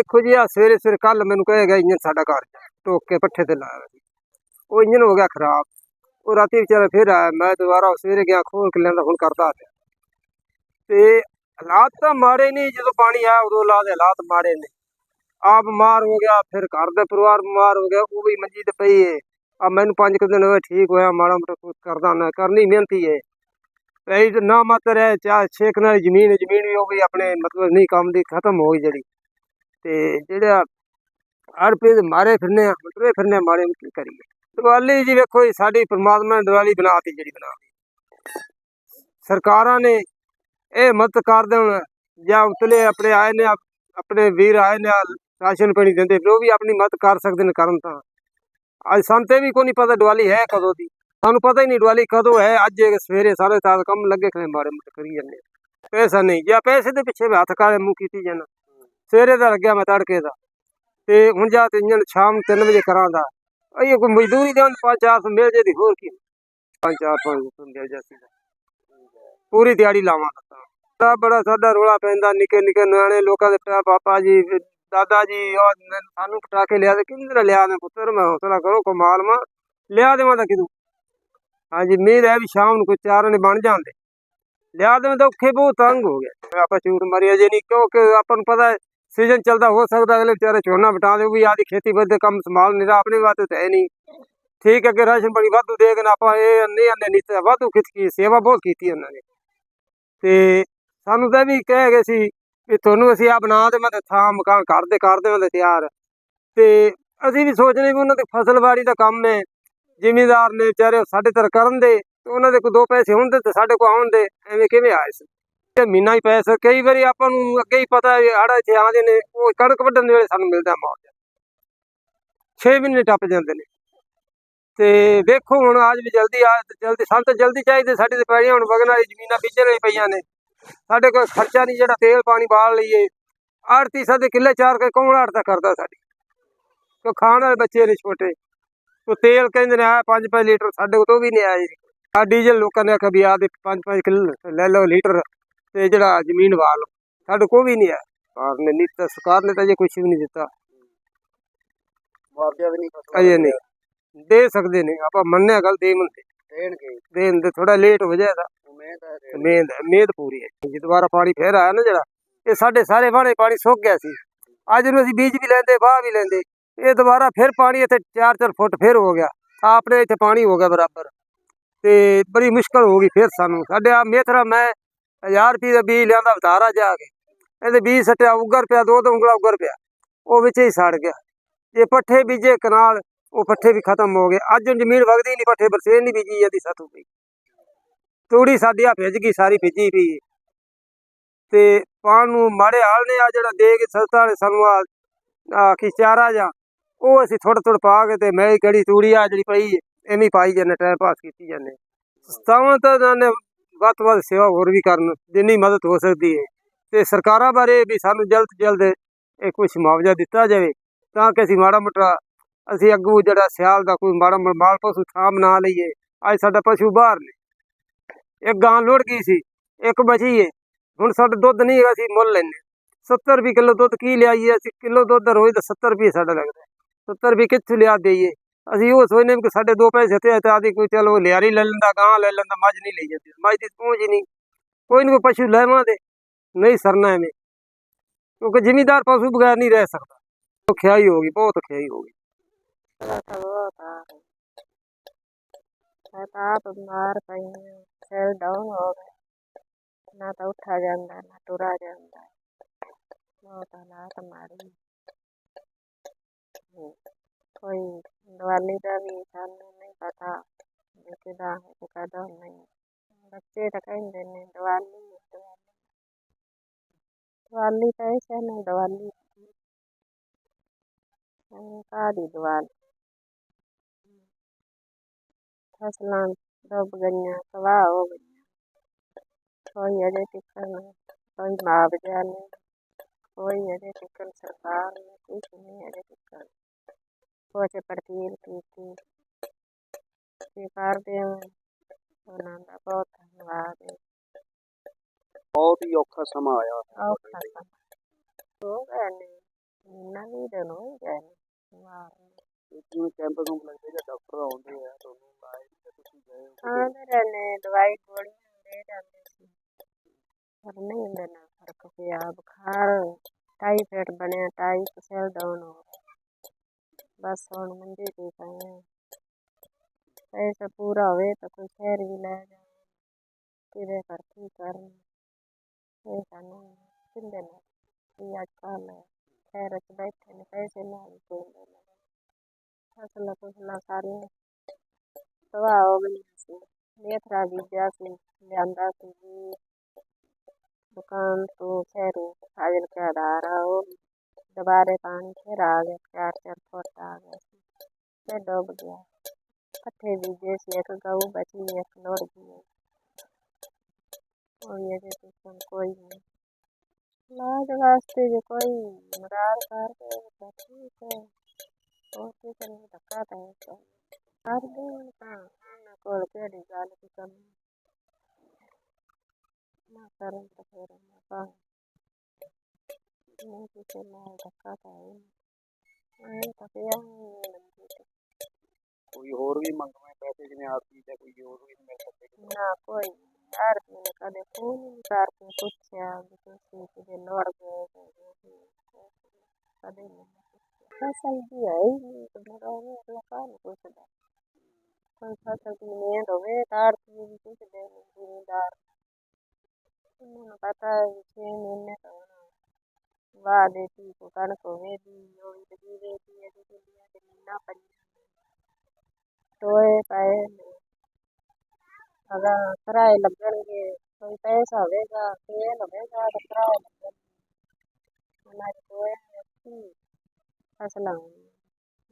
ਦੇਖੋ ਜੀ ਆ ਸਵੇਰੇ ਸਵੇਰੇ ਕੱਲ ਮੈਨੂੰ ਕਹੇਗਾ ਇੰਜਨ ਸਾਡਾ ਘਰ। ਟੋਕ ਕੇ ਪੱਠੇ ਤੇ ਲਾਇਆ ਉਹ ਇੰਜਨ ਹੋ ਗਿਆ ਖਰਾਬ। ਉਹ ਰਾਤੀ ਵਿਚਾਰਾ ਫਿਰ ਆਇਆ। ਮੈਂ ਦੁਬਾਰਾ ਸਵੇਰੇ ਗਿਆ, ਖੋਲ ਕੇ ਲੈਂਦਾ ਹੁਣ ਕਰਦਾ ਪਿਆ। ਤੇ ਹਾਲਾਤ ਤਾਂ ਮਾੜੇ ਨਹੀਂ ਜਦੋਂ ਪਾਣੀ ਆਇਆ, ਉਦੋਂ ਲਾ ਦੇ ਹਾਲਾਤ ਮਾੜੇ ਨੇ। ਆ ਬਿਮਾਰ ਹੋ ਗਿਆ, ਫਿਰ ਘਰ ਦਾ ਪਰਿਵਾਰ ਬਿਮਾਰ ਹੋ ਗਿਆ। ਉਹ ਵੀ ਮੰਜੀ ਤੇ ਪਈ ਏ। ਆ ਮੈਨੂੰ ਪੰਜ ਕੁ ਦਿਨ ਹੋਏ ਠੀਕ ਹੋਇਆ, ਮਾੜਾ ਮੋਟਾ ਕੁਛ ਕਰਦਾ ਨਾ, ਕਰਨੀ ਮਿਹਨਤੀ ਏ। ਪਈ ਨਾ ਮਾਤਰ ਹੈ ਚਾਹ ਛੇਕ ਨਾਲ ਜ਼ਮੀਨ ਜ਼ਮੀਨ ਵੀ ਹੋ ਗਈ, ਆਪਣੇ ਮਤਲਬ ਨਹੀਂ, ਕੰਮ ਦੀ ਖਤਮ ਹੋ ਗਈ ਜਿਹੜੀ। ਤੇ ਜਿਹੜਾ ਹਰ ਪੀਸ ਮਾਰੇ ਫਿਰਨੇ ਆ ਮਟਰੇ ਫਿਰਨੇ ਮਾਰੇ ਨੂੰ ਕਰੀਏ? ਦੀਵਾਲੀ ਜੀ ਵੇਖੋ ਜੀ, ਸਾਡੀ ਪ੍ਰਮਾਤਮਾ ਨੇ ਦੀਵਾਲੀ ਬਣਾਤੀ ਜਿਹੜੀ ਬਣਾਤੀ ਸਰਕਾਰਾਂ ਨੇ ਇਹ ਮਦਦ ਕਰ ਦੇਣ, ਜਾਂ ਉਤਲੇ ਆਪਣੇ ਆਏ ਨੇ, ਆਪਣੇ ਵੀਰ ਆਏ ਨੇ, ਰਾਸ਼ਨ ਪਾਣੀ ਦਿੰਦੇ, ਫਿਰ ਉਹ ਵੀ ਆਪਣੀ ਮਦਦ ਕਰ ਸਕਦੇ ਨੇ ਕਰਨ ਤਾਂ। ਅੱਜ ਸਾਨੂੰ ਵੀ ਕੋਈ ਨਹੀਂ ਪਤਾ ਦੀਵਾਲੀ ਹੈ ਕਦੋਂ ਦੀ। ਸਾਨੂੰ ਪਤਾ ਹੀ ਨਹੀਂ ਦੀਵਾਲੀ ਕਦੋਂ ਹੈ। ਅੱਜ ਸਵੇਰੇ ਸਾਰੇ ਸਾਲ ਕੰਮ ਲੱਗੇ ਖੜੇ ਮਾਰੇ ਮੁੱਟ ਕਰੀ ਜਾਂਦੇ ਆ। ਪੈਸਾ ਨਹੀਂ, ਜਾਂ ਪੈਸੇ ਦੇ ਪਿੱਛੇ ਵੀ ਹੱਥ ਕਾਲੇ ਮੂੰਹ ਕੀਤੀ ਜਾਣਾ ਸਵੇਰੇ ਦਾ ਲੱਗਿਆ ਮੈਂ ਤੜਕੇ ਦਾ। ਤੇ ਹੁਣ ਜਾ ਤੇ ਇੰਜਨ ਸ਼ਾਮ 3 ਵਜੇ ਕਰਾਂਦਾ। ਇਹ ਕੋਈ ਮਜ਼ਦੂਰੀ ਦੇ 5-400 ਮਿਲ ਜੇ ਦੀ ਹੋਰ ਕੀ। 5-400 ਮਿਲ ਜਾਂਦੀ ਪੂਰੀ ਦਿਹਾੜੀ ਲਾਵਾਂ ਤਾਂ ਬੜਾ ਸਾਡਾ ਰੋਲਾ ਪੈਂਦਾ, ਨਿੱਕੇ ਨਿੱਕੇ ਨਿਆਣੇ ਲੋਕਾਂ ਦੇ ਪਿਆ ਪਾਪਾ ਜੀ, ਦਾਦਾ ਜੀ, ਉਹ ਨ- ਸਾਨੂੰ ਪਟਾਕੇ ਲਿਆ ਦੇ ਕਿੰਦਰ ਲਿਆ ਦੇ ਪੁੱਤਰ? ਮੈਂ ਹੌਸਲਾ ਕਰੋ, ਕਮਾਲ ਮਾ। ਲਿਆ ਦੇਵਾਂ ਤਾਂ ਕਿਦੂ ਹਾਂਜੀ, ਉਮੀਦ ਹੈ ਵੀ ਸ਼ਾਮ ਨੂੰ ਕੋਈ ਚਾਰ ਨੇ ਬਣ ਜਾਂਦੇ। ਲਿਆ ਦੇਵਾਂ ਤਾਂ ਔਖੇ ਬਹੁਤ ਤੰਗ ਹੋ ਗਏ। ਆਪਾਂ ਝੂਠ ਮਾਰੀ ਅਜੇ ਨਹੀਂ, ਕਿਉਂਕਿ ਆਪਾਂ ਨੂੰ ਪਤਾ ਸੀਜ਼ਨ ਚੱਲਦਾ, ਹੋ ਸਕਦਾ ਅਗਲੇ ਵਿਚਾਰੇ ਝੋਨਾ ਬਟਾ ਦੇ ਉਹ ਵੀ ਆਦੀ ਖੇਤੀਬਾੜੀ ਦੇ ਕੰਮ ਸੰਭਾਲ ਨਹੀਂ ਰਿਹਾ, ਆਪਣੇ ਵਾਸਤੇ ਤਾਂ ਹੈ ਨਹੀਂ। ਠੀਕ ਹੈ ਕਿ ਰਾਸ਼ਨ ਬੜੀ ਵਾਧੂ ਦੇ ਕੇ ਆਪਾਂ, ਇਹ ਨਹੀਂ ਆਨੇ ਨਹੀਂ ਤਾਂ ਵਾਧੂ ਕੀਤੀ ਸੇਵਾ ਬਹੁਤ ਕੀਤੀ ਉਹਨਾਂ ਨੇ। ਤੇ ਸਾਨੂੰ ਤਾਂ ਇਹ ਵੀ ਕਹਿ ਗਏ ਸੀ ਵੀ ਤੁਹਾਨੂੰ ਅਸੀਂ ਆ ਬਣਾ ਦੇ, ਮੈਂ ਥਾਂ ਮਕਾਨ ਘਰ ਦੇ ਕਰ ਦੇਵਾਂਗੇ ਤਿਆਰ। ਤੇ ਅਸੀਂ ਵੀ ਸੋਚਨੇ ਵੀ ਉਹਨਾਂ ਦੇ ਫਸਲਬਾੜੀ ਦਾ ਕੰਮ ਹੈ, ਜ਼ਿਮੀਦਾਰ ਨੇ ਵਿਚਾਰੇ ਉਹ ਸਾਡੇ ਤਰ ਕਰਨ ਦੇ ਉਹਨਾਂ ਦੇ ਕੋਈ ਦੋ ਪੈਸੇ ਹੁੰਦੇ ਤੇ ਸਾਡੇ ਕੋਲ ਆਉਣ ਦੇ, ਐਵੇਂ ਕਿਵੇਂ ਆਏ ਸੀ ਤੇ ਮਹੀਨਾ ਹੀ ਪੈਸਾ ਕਈ ਵਾਰੀ ਆਪਾਂ ਨੂੰ ਅੱਗੇ ਹੀ ਪਤਾ ਹੈ ਆੜਾ ਇੱਥੇ ਆਉਂਦੇ ਨੇ, ਉਹ ਕਣਕ ਵੱਢਣ ਦੇ ਵੇਲੇ ਸਾਨੂੰ ਮਿਲਦਾ ਮੁਆਵਜ਼ਾ 6 ਮਹੀਨੇ ਟੱਪ ਜਾਂਦੇ ਨੇ। ਤੇ ਦੇਖੋ ਹੁਣ ਅੱਜ ਵੀ ਜਲਦੀ ਆ, ਜਲਦੀ ਸੰਤ ਜਲਦੀ ਚਾਹੀਦੇ, ਸਾਡੀ ਤੇ ਪੈੜੀਆਂ ਹੁਣ ਵਗਣ ਵਾਲੀ ਜ਼ਮੀਨਾਂ ਬੀਜਣ ਵਾਲੀ ਪਈਆਂ ਨੇ। ਸਾਡੇ ਕੋਲ ਖਰਚਾ ਨਹੀਂ ਜਿਹੜਾ ਤੇਲ, ਪਾਣੀ ਬਾਲ ਲਈਏ। ਆੜਤੀ ਸਾਡੇ ਕਿੱਲੇ ਚਾਰ ਕੇ, ਕੌਣ ਆੜਤਾ ਕਰਦਾ ਸਾਡੀ? ਕੋ ਖਾਣ ਵਾਲੇ ਬੱਚੇ ਨੇ ਛੋਟੇ। ਉਹ ਤੇਲ ਕਹਿੰਦੇ ਨੇ ਆ 5-5 ਲੀਟਰ ਸਾਡੇ ਕੋਲ ਤੋਂ ਵੀ ਨਹੀਂ ਆਇਆ ਆ ਡੀਜ਼ਲ ਲੋਕਾਂ ਨੇ ਆਖਿਆ ਵੀ ਆ ਦੇ 5-5 ਕਿਲੋ ਲੈ ਲਓ ਲੀਟਰ। ਤੇ ਜਿਹੜਾ ਜ਼ਮੀਨ ਵਾਲ ਸਾਡੇ ਕੋਲ ਵੀ ਨਹੀਂ ਆਇਆ ਸਰਕਾਰ ਨੇ ਨਹੀਂ ਤਾਂ ਸਰਕਾਰ ਨੇ ਤਾਂ ਜੇ ਕੁਝ ਵੀ ਨਹੀਂ ਦਿੱਤਾ। ਮੁਆਵਜ਼ਾ ਵੀ ਨਹੀਂ ਅਜੇ ਨਹੀਂ। ਦੇ ਸਕਦੇ ਨੇ ਆਪਾਂ ਮੰਨਿਆ ਗੱਲ ਦੇ ਮੰਦੇ ਦੇਣਗੇ। ਦੇਣ ਦੇ ਥੋੜਾ ਲੇਟ ਹੋ ਜਾਏਗਾ। ਹੈ ਉਮੀਦ ਉਮੀਦ ਪੂਰੀ ਹੈ। ਜੇ ਦੁਬਾਰਾ ਪਾਣੀ ਫੇਰ ਆਇਆ ਨਾ ਜਿਹੜਾ ਇਹ ਸਾਡੇ ਸਾਰੇ ਵਾੜੇ ਪਾਣੀ ਸੁੱਕ ਗਿਆ ਸੀ। ਅੱਜ ਨੂੰ ਅਸੀਂ ਬੀਜ ਵੀ ਲੈਂਦੇ ਵਾਹ ਵੀ ਲੈਂਦੇ। ਇਹ ਦੁਬਾਰਾ ਫਿਰ ਪਾਣੀ ਇੱਥੇ 4-4 ਫੁੱਟ ਫਿਰ ਹੋ ਗਿਆ। ਆਪਣੇ ਇੱਥੇ ਪਾਣੀ ਹੋ ਗਿਆ ਬਰਾਬਰ। ਤੇ ਬੜੀ ਮੁਸ਼ਕਲ ਹੋ ਗਈ ਫਿਰ ਸਾਨੂੰ। ਸਾਡੇ ਆ ਮੇਥਰਾ ਮੈਂ 1000 ਰੁਪਏ ਦਾ ਬੀਜ ਲਿਆਂਦਾ ਵਤਾਰਾ ਜਾ ਕੇ। ਇਹਦੇ ਬੀਜ ਸੱਟਿਆ, ਉੱਗਰ ਪਿਆ, ਦੋ ਦੋ ਉਂਗਲਾ ਉੱਗਰ ਪਿਆ। ਉਹ ਵਿੱਚ ਹੀ ਸੜ ਗਿਆ। ਇਹ ਪੱਠੇ ਬੀਜੇ ਕਨਾਲ, ਉਹ ਪੱਠੇ ਵੀ ਖਤਮ ਹੋ ਗਏ। ਅੱਜ ਜ਼ਮੀਨ ਵਗਦੀ ਨਹੀਂ, ਪੱਠੇ ਬਰਸੇ ਨਹੀਂ ਬੀਜੀ ਜਾਂਦੀ ਸਾਥੋਂ ਪਈ ਤੂੜੀ ਸਾਡੀ ਆ ਭਿੱਜ ਗਈ, ਸਾਰੀ ਭਿੱਜੀ ਪਈ ਤੇ ਪਾਣ ਨੂੰ ਮਾੜੇ ਹਾਲ ਨੇ ਆ ਜਿਹੜਾ ਦੇ ਕੇ ਸਸਤਾ ਨੇ ਸਾਨੂੰ ਆ ਆ ਕੀ ਚਾਰਾ ਜਾਂ, ਉਹ ਅਸੀਂ ਥੋੜਾ ਥੋੜਾ ਪਾ ਕੇ ਤੇ ਮੈਂ ਕਿਹੜੀ ਤੂੜੀ ਆ ਜਿਹੜੀ ਪਈ ਐਵੇਂ ਪਾਈ ਜਾਂਦੇ ਟਾਈਮ ਪਾਸ ਕੀਤੀ ਜਾਂਦੇ। ਸਤਾਵਾਂ ਤਾਂ ਨੇ ਵੱਧ ਤੋਂ ਵੱਧ ਸੇਵਾ ਹੋਰ ਵੀ ਕਰਨ, ਜਿੰਨੀ ਮਦਦ ਹੋ ਸਕਦੀ ਹੈ। ਤੇ ਸਰਕਾਰਾਂ ਬਾਰੇ ਵੀ ਸਾਨੂੰ ਜਲਦ ਤੋਂ ਜਲਦ ਇਹ ਕੁਝ ਮੁਆਵਜ਼ਾ ਦਿੱਤਾ ਜਾਵੇ, ਤਾਂ ਕਿ ਅਸੀਂ ਮਾੜਾ ਮੋਟਾ, ਅਸੀਂ ਅੱਗੂ ਜਿਹੜਾ ਸਿਆਲ ਦਾ ਕੋਈ ਮਾੜਾ ਮੋਟਾ ਮਾਲ ਪਸ਼ੂ ਥਾਂ ਬਣਾ ਲਈਏ, ਅੱਜ ਸਾਡਾ ਪਸ਼ੂ ਬਾਹਰ ਨੇ। ਇੱਕ ਗਾਂ ਲੋੜ ਗਈ ਸੀ, ਇੱਕ ਬਚੀ ਏ, ਹੁਣ ਸਾਡਾ ਦੁੱਧ ਨਹੀਂ ਹੈਗਾ, ਅਸੀਂ ਮੁੱਲ ਲੈਨੇ 70 ਰੁਪਏ ਕਿਲੋ ਦੁੱਧ ਕੀ ਲਿਆਈਏ, ਅਸੀਂ ਕਿਲੋ ਦੁੱਧ ਦਾ ਰੋਜ਼ ਦਾ 70 ਰੁਪਏ ਸਾਡਾ ਲੱਗਦਾ 70 ਰੁਪਏ ਕਿੱਥੋਂ ਲਿਆ ਦੇਈਏ? ਅਸੀਂ ਉਹ ਸੋਚਨੇ ਕਿ ਸਾਡੇ ਦੋ ਪੈਸੇ ਤੇ ਤਾਂ ਆਦੀ ਕੋਈ ਚਲੋ ਲਿਆਰੀ ਲੈ ਲੈਂਦਾ ਗਾਂ ਲੈ ਲੈਂਦਾ, ਮੱਝ ਨਹੀਂ ਲਈ ਜਾਂਦੀ, ਮੱਝ ਦੀ ਪਹੁੰਚ ਹੀ ਨਹੀਂ। ਕੋਈ ਨਾ ਕੋਈ ਪਸ਼ੂ ਲੈਵਾਂ ਦੇ ਨਹੀਂ ਸਰਨਾ ਐਵੇਂ। ਕਿਉਂਕਿ ਜ਼ਿਮੀਦਾਰ ਪਸ਼ੂ ਬਗੈਰ ਨਹੀਂ ਰਹਿ ਸਕਦਾ। ਖਿਆਈ ਹੋ ਗਈ, ਬਹੁਤ ਖਿਆਈ ਹੋ ਗਈ। ਤਾਂ ਬਿਮਾਰ ਪਈ ਸਿਰ ਡਾਊਨ ਹੋ ਗਿਆ। ਨਾ ਤਾਂ ਉੱਠਾ ਜਾਂਦਾ, ਨਾ ਤੁਰਾ ਜਾਂਦਾ। ਬਹੁਤ ਹਾਲਾਤ ਮਾੜੀ। ਕੋਈ दिवाली का भी ध्यान नहीं पता बेटा कदम नहीं बच्चे तो कहीं देने दिवाली दिवाली कैसे नहीं ना दिवाली का दी दिवाली फसलां डूब गई तबाह हो गई कोई अरे टिकल नहीं कोई माँ नहीं कोई अरे टिकल सरकार नहीं कुछ नहीं अरे टिकल ਨੇ ਕੀਤੀ ਕੀ ਕਰਦੇ ਹਾਂ ਉਹਨਾਂ ਦਾ ਬਹੁਤ ਧੰਨਵਾਦ ਹੈ ਬਹੁਤ ਹੀ ਔਖਾ ਸਮਾਂ ਆਇਆ ਔਖਾ ਸਮਾਂ ਹੋ ਗਏ ਨੇ ਮਹੀਨਾ ਵੀ ਦਿਨ ਹੋ ਗਏ ਨੇ ਨੂੰ। ਤੇ ਜਿਵੇਂ ਕੈਂਪ ਨੂੰ ਲੱਗਦੇ ਜਾਂ ਡਾਕਟਰ ਆਉਂਦੇ ਆ ਤੁਹਾਨੂੰ ਲਾਏ ਤੇ ਤੁਸੀਂ ਗਏ ਹੋ ਆਉਂਦੇ ਰਹਿੰਦੇ ਦਵਾਈ ਗੋਲੀਆਂ ਦੇ ਜਾਂਦੇ ਸੀ ਪਰ ਨਹੀਂ ਹੁੰਦੇ ਨਾ ਫ਼ਰਕ ਪਿਆ ਬੁਖਾਰ ਟਾਈਫਾਇਡ ਬਣਿਆ ਟਾਈਫ ਸੈਲ ਡਾਊਨ ਬਸ ਹੁਣ ਮੰਜੇ ਤੇ ਹੀ ਪਏ ਹਾਂ ਪੈਸਾ ਪੂਰਾ ਹੋਵੇ ਤਾਂ ਕੋਈ ਸ਼ਹਿਰ ਵੀ ਲੈ ਜਾ। ਕਿਵੇਂ ਕਰ ਕੀ ਕਰਨ? ਇਹ ਸਾਨੂੰ ਕਿੰਦੇ ਨੇ ਕੀ ਅੱਜ ਕੱਲ੍ਹ ਸ਼ਹਿਰ ਚ ਬੈਠੇ ਨੇ, ਪੈਸੇ ਨਾਲ ਹੀ ਕੋਈ ਨਾ ਫਸਲਾਂ ਫੁਸਲਾਂ ਸਾਰੀਆਂ ਤਬਾਹ ਹੋ ਗਈਆਂ ਸੀ। ਮੇਥਰਾ ਬੀਜਿਆ ਸੀ, ਲਿਆਂਦਾ ਸੀ। ਜੀ ਦੁਕਾਨ ਤੋਂ ਸ਼ਹਿਰੋਂ ਹਾਜ਼ਰ ਕੇ ਆਧਾਰ ਆ ਉਹ ਦੁਬਾਰੇ ਪਾਣੀ ਫਿਰ ਆ ਗਿਆ ਚਾਰ ਚਾਰ ਫੁੱਟ ਆ ਗਿਆ ਸੀ ਫਿਰ ਡੁੱਬ ਗਿਆ। ਇਕੱਠੇ ਬੀਜੇ ਸੀ, ਇੱਕ ਗਊ ਬਚੀ, ਇੱਕ ਲੋੜ ਗਈ। ਕੋਈ ਅਜੇ ਤੱਕ ਕੋਈ ਨਹੀਂ। ਇਲਾਜ ਵਾਸਤੇ ਜੇ ਕੋਈ ਮਦਦ ਕਰ ਦੇ ਤਾਂ ਠੀਕ ਹੈ ਹੋਰ ਕਿਸੇ ਨੂੰ ਧੱਕਾ ਤਾਂ ਹੈ ਤਾਂ ਕਰ ਦੇਣ ਤਾਂ, ਉਹਨਾਂ ਕੋਲ ਕਿਹੜੀ ਗੱਲ ਦੀ ਕਮੀ ਨਾ ਕਰਨ ਤਾਂ ਫਿਰ ਕੋਈ ਹੋਰ ਵੀ ਮੰਗਵੇਂ ਪੈਸੇ, ਜਿਵੇਂ ਆਰਤੀ ਜਾਂ ਕੋਈ ਹੋਰ ਵੀ ਮਿਲ ਸਕਦੇ ਨਾ ਕੋਈ ਯਾਰ ਨੇ ਕਦੇ ਫੋਨ ਨਹੀਂ ਕਰਕੇ ਪੁੱਛਿਆ ਵੀ ਤੁਸੀਂ ਕਿਤੇ ਲੋੜ ਗਏ ਕਦੇ ਨਹੀਂ ਫਸਲ ਦੀ ਹੈ ਮੇਰਾ ਉਹ ਅਗਲਾ ਕਾਹਨੂੰ ਪੁੱਛਦਾ? ਕੋਈ ਫਸਲ ਦੀ ਮਿਹਨਤ ਹੋਵੇ ਤਾਂ ਵੀ ਪੁੱਛਦੇ ਨੇ ਜ਼ਿਮੀਂਦਾਰ ਉਹਨਾਂ ਪਤਾ ਹੈ ਵੀ ਛੇ ਤਾਂ ਹੁਣ ਵਾਹ ਦੇ ਤੀ ਕੋ ਕਣਕ ਟੋਏ ਪਏ ਨੇ ਅਗਰ ਕਿਰਾਏ ਲੱਗਣਗੇ ਕੋਈ ਪੈਸਾ ਹੋਵੇਗਾ ਤੇਲ ਹੋਵੇਗਾ ਤਾਂ ਕਿਰਾਏ ਲੱਗਣਗੇ ਉਹਨਾਂ ਦੇ ਟੋਏ ਰੱਖੀ ਫਸਲਾਂ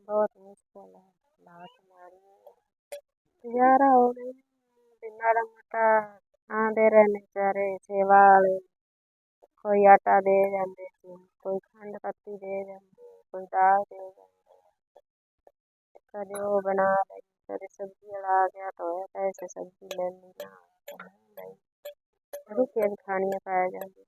ਬਹੁਤ ਮੁਸ਼ਕਿਲ ਹੈ ਲਾਟ ਮਾਰੀ ਗੁਜ਼ਾਰਾ ਹੋ ਗਈ ਵੀ ਮੋਟਾ ਆਉਂਦੇ ਰਹਿੰਦੇ ਵਿਚਾਰੇ ਸੇਵਾ ਵਾਲੇ ਕੋਈ ਆਟਾ ਦੇ ਜਾਂਦੇ ਸੀ, ਕੋਈ ਖੰਡ ਪੱਤੀ ਦੇ ਜਾਂਦੇ ਕੋਈ ਦਾਲ ਦੇ ਜਾਂਦੇ ਕਦੇ ਉਹ ਬਣਾ ਲਈ, ਕਦੇ ਸਬਜ਼ੀ ਵਾਲਾ ਆ ਗਿਆ ਤਾਂ ਉਹ ਪੈਸੇ ਸਬਜ਼ੀ ਲੈ ਲਈ, ਨਾ ਰੁਕੇ ਖਾਣੀਆਂ ਪੈ ਜਾਂਦੀਆਂ।